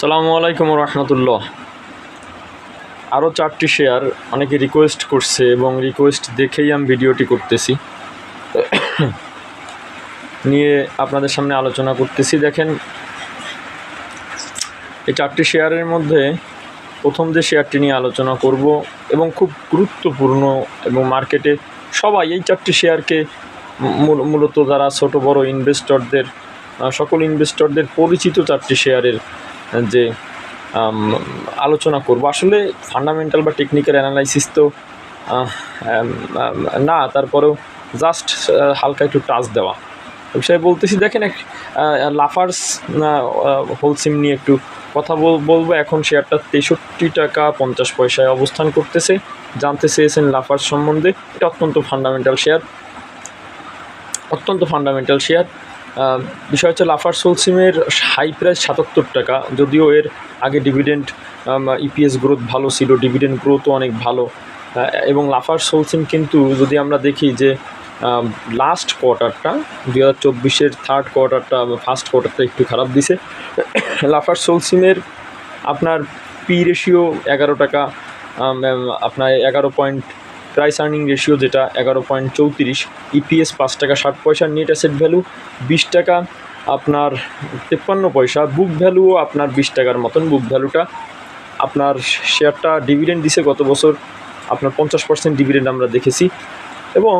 সালামু আলাইকুম রহমতুল্লাহ। আরও চারটি শেয়ার অনেকে রিকোয়েস্ট করছে এবং রিকোয়েস্ট দেখেই আমি ভিডিওটি করতেছি। নিয়ে আপনাদের সামনে আলোচনা করতেছি। দেখেন, এই চারটি শেয়ারের মধ্যে প্রথম যে শেয়ারটি নিয়ে আলোচনা করব এবং খুব গুরুত্বপূর্ণ এবং মার্কেটে সবাই এই চারটি শেয়ারকে মূলত যারা ছোট বড় ইনভেস্টরদের সকল ইনভেস্টরদের পরিচিত চারটি শেয়ারের যে আলোচনা করব। আসলে ফান্ডামেন্টাল বা টেকনিক্যাল অ্যানালাইসিস তো না, তারপরেও জাস্ট হালকা একটু টাচ দেওয়া। বিষয়ে বলতেছি, দেখেন এক লাফার্স হোলসিম নিয়ে একটু কথা বল- বলব। এখন শেয়ারটা তেষট্টি টাকা পঞ্চাশ পয়সায় অবস্থান করতেছে। জানতে চেয়েছেন লাফার্স সম্বন্ধে। এটা অত্যন্ত ফান্ডামেন্টাল শেয়ার অত্যন্ত ফান্ডামেন্টাল শেয়ার বিষয় হচ্ছে লাফার সোলসিমের হাই প্রাইস সাতাত্তর টাকা। যদিও এর আগে ডিভিডেন্ড ইপিএস গ্রোথ ভালো ছিল ডিভিডেন্ড গ্রোথও অনেক ভালো। এবং লাফার সোলসিম কিন্তু যদি আমরা দেখি যে লাস্ট কোয়ার্টারটা দু হাজার চব্বিশের থার্ড কোয়ার্টারটা ফার্স্ট কোয়ার্টারটা একটু খারাপ দিছে। লাফার সোলসিমের আপনার পি রেশিও এগারো টাকা আপনার এগারো পয়েন্ট প্রাইস আর্নিং রেশিও যেটা এগারো পয়েন্ট চৌত্রিশ ইপিএস পাঁচ টাকা ষাট পয়সা নেট অ্যাসেট ভ্যালু বিশ টাকা, আপনার তেপ্পান্ন পয়সা বুক ভ্যালুও আপনার বিশ টাকার মতন বুক ভ্যালুটা আপনার শেয়ারটা ডিভিডেন্ড দিছে গত বছর, আপনার পঞ্চাশ পার্সেন্ট ডিভিডেন্ড আমরা দেখেছি। এবং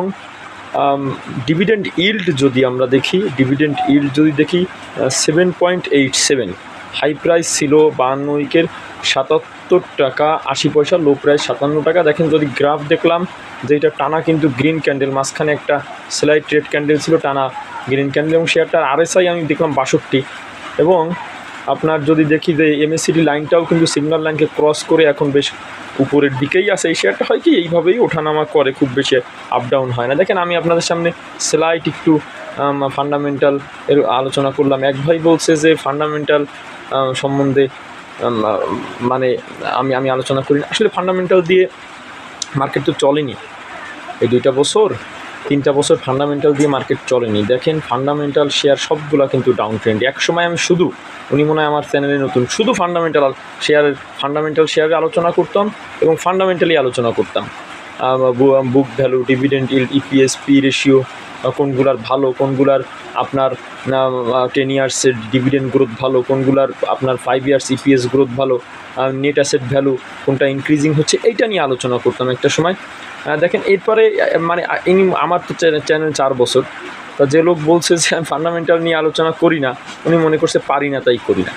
ডিভিডেন্ড ইল্ড যদি আমরা দেখি ডিভিডেন্ড ইল্ড যদি দেখি seven point eight seven high price ছিল বাহান্ন উইকের সাতাত্তর টাকা, আশি পয়সা লো প্রাইস সাতান্ন টাকা। দেখেন যদি গ্রাফ দেখলাম, যে এটা টানা কিন্তু গ্রিন ক্যান্ডেল মাঝখানে একটা স্লাইড রেড ক্যান্ডেল ছিল, টানা গ্রিন ক্যান্ডেল এবং শেয়ারটার আরএসআই আমি দেখলাম বাষট্টি। এবং আপনার যদি দেখি যে এমএসসিডি লাইনটাও কিন্তু সিগন্যাল লাইনকে ক্রস করে এখন বেশ উপরের দিকেই আসে এই শেয়ারটা হয় কি, এইভাবেই ওঠানামা করে, খুব বেশি আপ ডাউন হয় না। দেখেন আমি আপনাদের সামনে স্লাইট একটু ফান্ডামেন্টাল এর আলোচনা করলাম। এক ভাই বলছে যে ফান্ডামেন্টাল সম্বন্ধে মানে আমি আমি আলোচনা করি। আসলে ফান্ডামেন্টাল দিয়ে মার্কেট তো চলেনি। এই দুইটা বছর, তিনটা বছর ফান্ডামেন্টাল দিয়ে মার্কেট চলেনি। দেখেন ফান্ডামেন্টাল শেয়ার সবগুলো কিন্তু ডাউন ট্রেন্ড এক সময় আমি শুধু, উনি মনে হয় আমার চ্যানেলে নতুন, শুধু ফান্ডামেন্টাল শেয়ারের ফান্ডামেন্টাল শেয়ারের আলোচনা করতাম এবং ফান্ডামেন্টালি আলোচনা করতাম। Book value dividend yield EPS P ratio কোনগুলার ভালো, কোনগুলার আপনার টেন ইয়ার্সের ডিভিডেন্ড গ্রোথ ভালো, কোনগুলার আপনার ফাইভ ইয়ার্স ইপিএস গ্রোথ ভালো নেট অ্যাসেট ভ্যালু কোনটা ইনক্রিজিং হচ্ছে, এইটা নিয়ে আলোচনা করতাম একটা সময়। দেখেন, এরপরে মানে ইনি, আমার তো চ্যানেল চার বছর, তা যে লোক বলছে যে আমি ফান্ডামেন্টাল নিয়ে আলোচনা করি না, উনি মনে করছে পারি না, তাই করি না।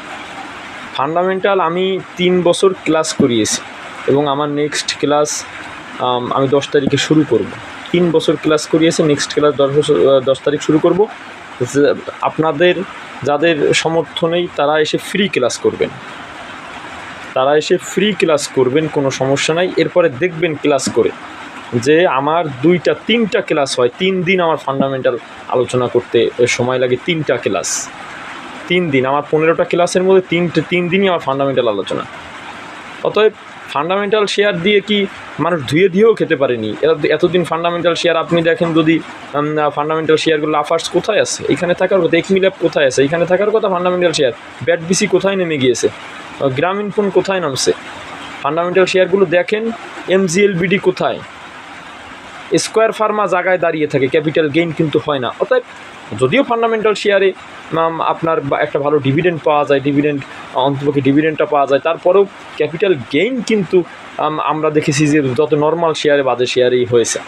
ফান্ডামেন্টাল আমি তিন বছর ক্লাস করিয়েছি, এবং আমার নেক্সট ক্লাস আমি দশ তারিখে শুরু করব। তিন বছর ক্লাস করিয়েছি নেক্সট ক্লাস দশ বছর দশ তারিখ শুরু করব। আপনাদের, যাদের সমর্থ নেই, তারা এসে ফ্রি ক্লাস করবেন। তারা এসে ফ্রি ক্লাস করবেন, কোনো সমস্যা নাই। এরপরে দেখবেন ক্লাস করে যে আমার দুইটা, তিনটা ক্লাস হয়। তিন দিন আমার ফান্ডামেন্টাল আলোচনা করতে সময় লাগে তিনটা ক্লাস তিন দিন, আমার পনেরোটা ক্লাসের মধ্যে তিনটে, তিন দিনই আমার ফান্ডামেন্টাল আলোচনা। অতএব ফান্ডামেন্টাল শেয়ার দিয়ে কি মানুষ ধুয়ে ধুয়েও খেতে পারেনি? এত- এতদিন ফান্ডামেন্টাল শেয়ার আপনি দেখেন যদি ফান্ডামেন্টাল শেয়ারগুলো লাফার্স কোথায় আছে? এখানে থাকার কথা এক মিলাপ কোথায় আছে? এখানে থাকার কথা ফান্ডামেন্টাল শেয়ার ব্যাট বিসি কোথায় নেমে গিয়েছে? গ্রামীণ ফোন কোথায় নামছে? ফান্ডামেন্টাল শেয়ারগুলো দেখেন এমজিএলবিডি কোথায়? স্কোয়ার ফার্মা জায়গায় দাঁড়িয়ে থাকে, ক্যাপিটাল গেইন কিন্তু হয় না। অতএব যদিও ফান্ডামেন্টাল শেয়ারে আপনার একটা ভালো ডিভিডেন্ড পাওয়া যায় ডিভিডেন্ড অন্তপক্ষে ডিভিডেন্ডটা পাওয়া যায়, তারপরেও ক্যাপিটাল গেইন কিন্তু আমরা দেখেছি যে যত নর্মাল শেয়ারে বাজে শেয়ারেই হয়েছে।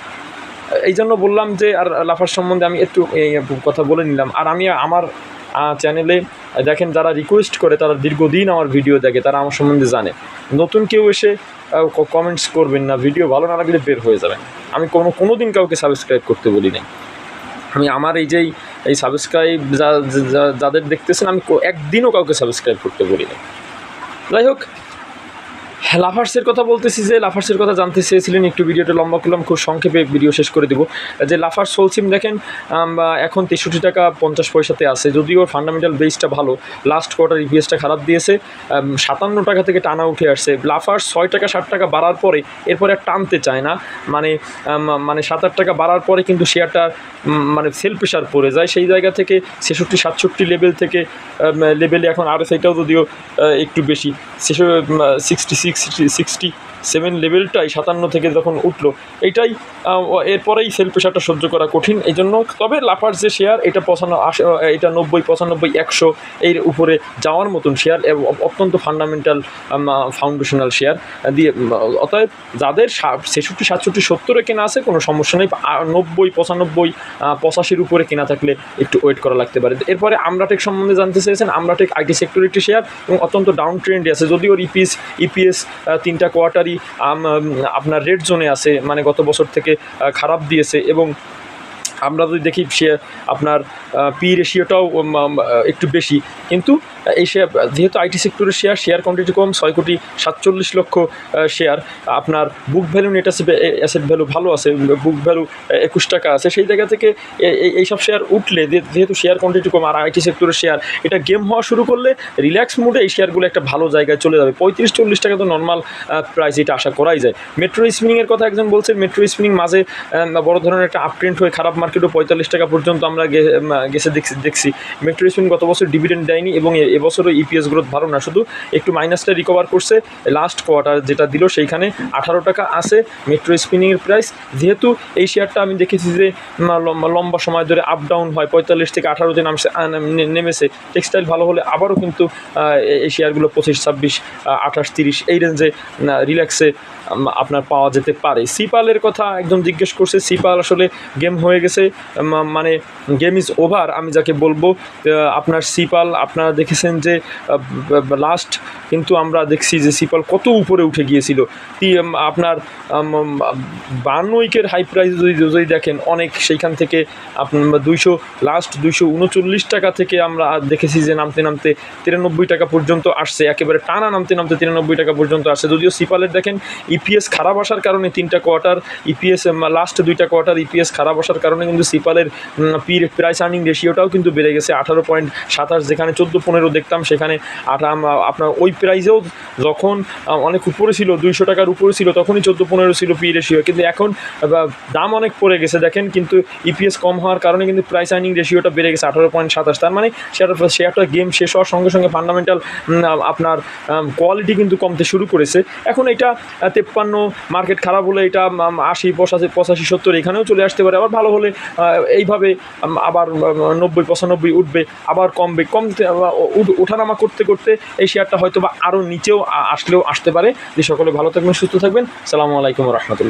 এই জন্য বললাম যে, আর লাফার সম্বন্ধে আমি একটু কথা বলে নিলাম। আর আমি আমার চ্যানেলে দেখেন যারা রিকোয়েস্ট করে, তারা দীর্ঘদিন আমার ভিডিও দেখে, তারা আমার সম্বন্ধে জানে। নতুন কেউ এসে কমেন্টস করবেন না ভিডিও ভালো না লাগলে বের হয়ে যাবেন। আমি কোনো কোনো দিন কাউকে সাবস্ক্রাইব করতে বলি নাই। আমি আমার এই যেই, এই সাবস্ক্রাইব যা যাদের দেখতেছেন, আমি একদিনও কাউকে সাবস্ক্রাইব করতে বলি না যাই হোক লাফার্সের কথা বলতেছি যে, লাফার্সের কথা জানতে চেয়েছিলেন, একটু ভিডিওটা লম্বা করলাম, খুব সংক্ষেপে ভিডিও শেষ করে দেবো। যে, লাফার্স সোলসিম দেখেন বা এখন তেষট্টি টাকা পঞ্চাশ পয়সাতে আছে, যদিও ফান্ডামেন্টাল বেসটা ভালো লাস্ট কোয়ার্টার ইপিএসটা খারাপ দিয়েছে সাতান্ন টাকা থেকে টানা উঠে আসছে। লাফার্স ছয় টাকা, ষাট টাকা বাড়ার পরে এরপরে আর টানতে চায় না মানে মানে সাত আট টাকা বাড়ার পরে কিন্তু শেয়ারটা মানে সেল প্রেশার পড়ে যায়। সেই জায়গা থেকে ছেষট্টি, সাতষট্টি লেভেল থেকে লেভেলে এখন আর সেটাও যদিও একটু বেশি সেসব সিক্সটি সিক্সটি সিক্সটি সেভেন লেভেলটাই সাতান্ন থেকে যখন উঠল, এটাই এরপরেই সেল প্রেশারটা সহ্য করা কঠিন। এই জন্য তবে লাফার যে শেয়ার এটা পঁচান্ন, আশ- এটা নব্বই, পঁচানব্বই, একশো এর উপরে যাওয়ার মতন শেয়ার অত্যন্ত ফান্ডামেন্টাল ফাউন্ডেশনাল শেয়ার দিয়ে অতএব যাদের ছেষট্টি, সাতষট্টি, সত্তরে কেনা আছে, কোনো সমস্যা নেই। নব্বই, পঁচানব্বই পঁচাশির উপরে কেনা থাকলে একটু ওয়েট করা লাগতে পারে। এরপরে আমরাটেক সম্বন্ধে জানতে চেয়েছেন, আমরাটেক আইটি সেক্টর একটি শেয়ার এবং অত্যন্ত ডাউন ট্রেন্ডে আছে। যদিও ইপিএস ইপিএস তিনটা কোয়ার্টারই আপনার রেড জোনে আছে মানে গত বছর থেকে খারাপ দিয়েছে এবং আমরা যদি দেখি সে আপনার পি রেশিওটাও একটু বেশি। কিন্তু এই শেয়ার যেহেতু আইটি সেক্টরের শেয়ার শেয়ার কোয়ান্টিটি কম, ছয় কোটি সাতচল্লিশ লক্ষ শেয়ার আপনার book value net asset value ভালো আছে বুক ভ্যালু একুশ টাকা আছে। সেই জায়গা থেকে এই- এইসব শেয়ার উঠলে যেহেতু শেয়ার কোয়ান্টিটি কম আর আইটি সেক্টরের শেয়ার এটা গেম হওয়া শুরু করলে রিল্যাক্স মুডে এই শেয়ারগুলো একটা ভালো জায়গায় চলে যাবে। পঁয়ত্রিশ, চল্লিশ টাকা তো নর্মাল প্রাইস এটা আশা করাই যায়। মেট্রো স্পিনিংয়ের কথা একজন বলছে মেট্রো স্পিনিং মাঝে বড় ধরনের একটা আপট্রেন্ড হয়ে খারাপ মার্কেটও পঁয়তাল্লিশ টাকা পর্যন্ত আমরা গেছে দেখছি দেখছি। মেট্রো স্পিনিং গত বছর ডিভিডেন্ড দেয়নি এবং এবছরও ইপিএস গ্রোথ ভালো না শুধু একটু মাইনাসটা রিকভার করছে। লাস্ট কোয়ার্টার যেটা দিল সেইখানে আঠারো টাকা আছে। মেট্রো স্পিনিংয়ের প্রাইস যেহেতু এই শেয়ারটা আমি দেখেছি যে লম্বা- সময় ধরে আপ ডাউন হয় পঁয়তাল্লিশ থেকে আঠারোতে নামছে আহ, নে- নেমেছে। টেক্সটাইল ভালো হলে আবারও কিন্তু এই শেয়ারগুলো পঁচিশ ছাব্বিশ আঠাশ তিরিশ এই রেঞ্জে রিল্যাক্সে আপনার পাওয়া যেতে পারে। সিপালের কথা একদম জিজ্ঞেস করছে। সিপাল আসলে গেম হয়ে গেছে। মানে গেম ইজ ওভার আমি যাকে বলব আপনার সিপাল, আপনারা দেখেছেন যে লাস্ট কিন্তু আমরা দেখছি যে সিপাল কত উপরে উঠে গিয়েছিল। আপনার বান্ন উইকের হাই প্রাইস যদি যদি দেখেন, অনেক সেইখান থেকে আপনার দুইশো লাস্ট দুইশো উনচল্লিশ টাকা থেকে আমরা দেখেছি যে নামতে নামতে তিরানব্বই টাকা পর্যন্ত আসছে। একেবারে টানা নামতে নামতে তিরানব্বই টাকা পর্যন্ত আসছে। যদিও সিপালের দেখেন ইপিএস খারাপ আসার কারণে তিনটা কোয়ার্টার ইপিএস লাস্ট দুইটা কোয়ার্টার ইপিএস খারাপ আসার কারণে কিন্তু সিপালের পি প্রাইস আর্নিং রেশিওটাও কিন্তু বেড়ে গেছে। আঠারো পয়েন্ট সাতাশ যেখানে চোদ্দ পনেরো দেখতাম সেখানে আপনার ওই প্রাইসেও যখন অনেক উপরে ছিল দুইশো টাকার উপরে ছিল তখনই চোদ্দ পনেরো ছিল পি রেশিও কিন্তু এখন দাম অনেক পড়ে গেছে। দেখেন কিন্তু ইপিএস কম হওয়ার কারণে কিন্তু প্রাইস আর্নিং রেশিওটা বেড়ে গেছে আঠারো পয়েন্ট সাতাশ। তার মানে শেয়ার শেয়ারটা গেম শেষ হওয়ার সঙ্গে সঙ্গে ফান্ডামেন্টাল আপনার কোয়ালিটি কিন্তু কমতে শুরু করেছে। এখন এটা আহ, তেপ্পান্ন মার্কেট খারাপ হলে এটা আশি, পঁচাশি পঁচাশি, সত্তর, এখানেও চলে আসতে পারে। আবার ভালো হলে এইভাবে আবার নব্বই, পঁচানব্বই উঠবে, আবার কমবে। কমতে ওঠানামা করতে করতে এই শেয়ারটা হয়তো বা আরও নিচেও আসলেও আসতে পারে। যে সকলে ভালো থাকবেন, সুস্থ থাকবেন। সালামু আলাইকুম রহমতুল্লাহ।